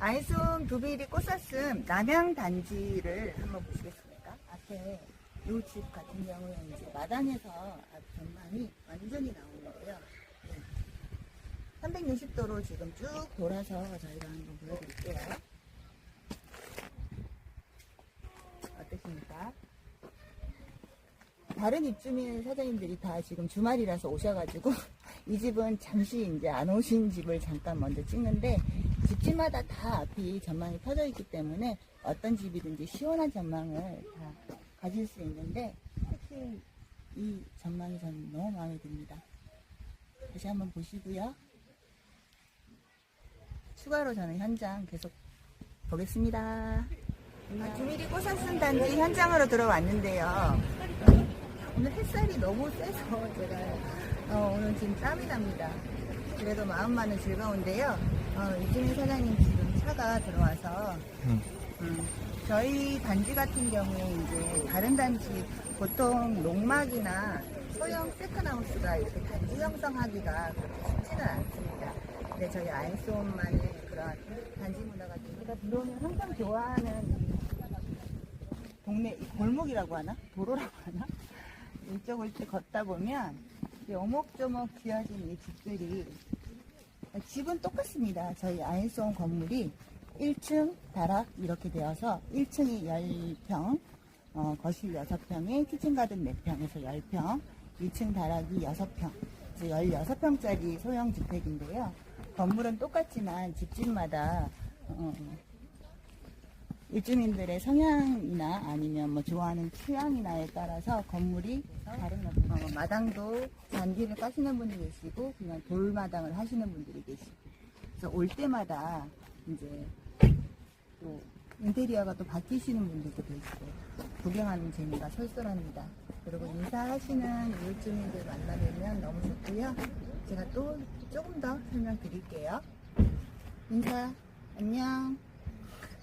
아이솜 도비리 꽃사슴 남양 단지를 한번 보시겠습니까? 앞에 이 집 같은 경우에 이제 마당에서 앞 전망이 완전히 나오는데요. 네. 360도로 지금 쭉 돌아서 저희가 한번 보여드릴게요. 어떠십니까? 다른 입주민 사장님들이 다 지금 주말이라서 오셔가지고 이 집은 잠시 이제 안 오신 집을 잠깐 먼저 찍는데 집집마다 다 앞이 전망이 펴져 있기 때문에 어떤 집이든지 시원한 전망을 다 가질 수 있는데 특히 이 전망이 저는 너무 마음에 듭니다. 다시 한번 보시고요. 추가로 저는 현장 계속 보겠습니다. 아, 주미리 꽃사슴 단지 현장으로 들어왔는데요. 오늘 햇살이 너무 세서 제가 어, 오늘 지금 땀이 납니다. 그래도 마음만은 즐거운데요. 어, 이준희 사장님 지금 차가 들어와서 음, 저희 단지 같은 경우에 이제 다른 단지 보통 농막이나 소형 세컨하우스가 이렇게 단지 형성하기가 그렇게 쉽지는 않습니다. 근데 저희 아이솜만의 그런 단지 문화가 제가 들어오면 항상 좋아하는 동네 이 골목이라고 하나? 도로라고 하나? 이쪽을 이렇게 걷다 보면 이 오목조목 지어진 이 집들이 집은 똑같습니다. 저희 아인송 건물이 1층 다락 이렇게 되어서 1층이 10평, 어, 거실 6평에 키친가든 4평에서 10평, 2층 다락이 6평, 그래서 16평짜리 소형 주택인데요. 건물은 똑같지만 집집마다 어, 일주민들의 성향이나 아니면 뭐 좋아하는 취향이나에 따라서 건물이 다른 어, 마당도 잔디를 까시는 분이 계시고 그냥 돌마당을 하시는 분들이 계시고 그래서 올 때마다 이제 또 인테리어가 또 바뀌시는 분들도 계시고 구경하는 재미가 솔솔합니다. 그리고 인사하시는 이웃주민들 만나뵈면 너무 좋고요. 제가 또 조금 더 설명드릴게요. 인사 안녕.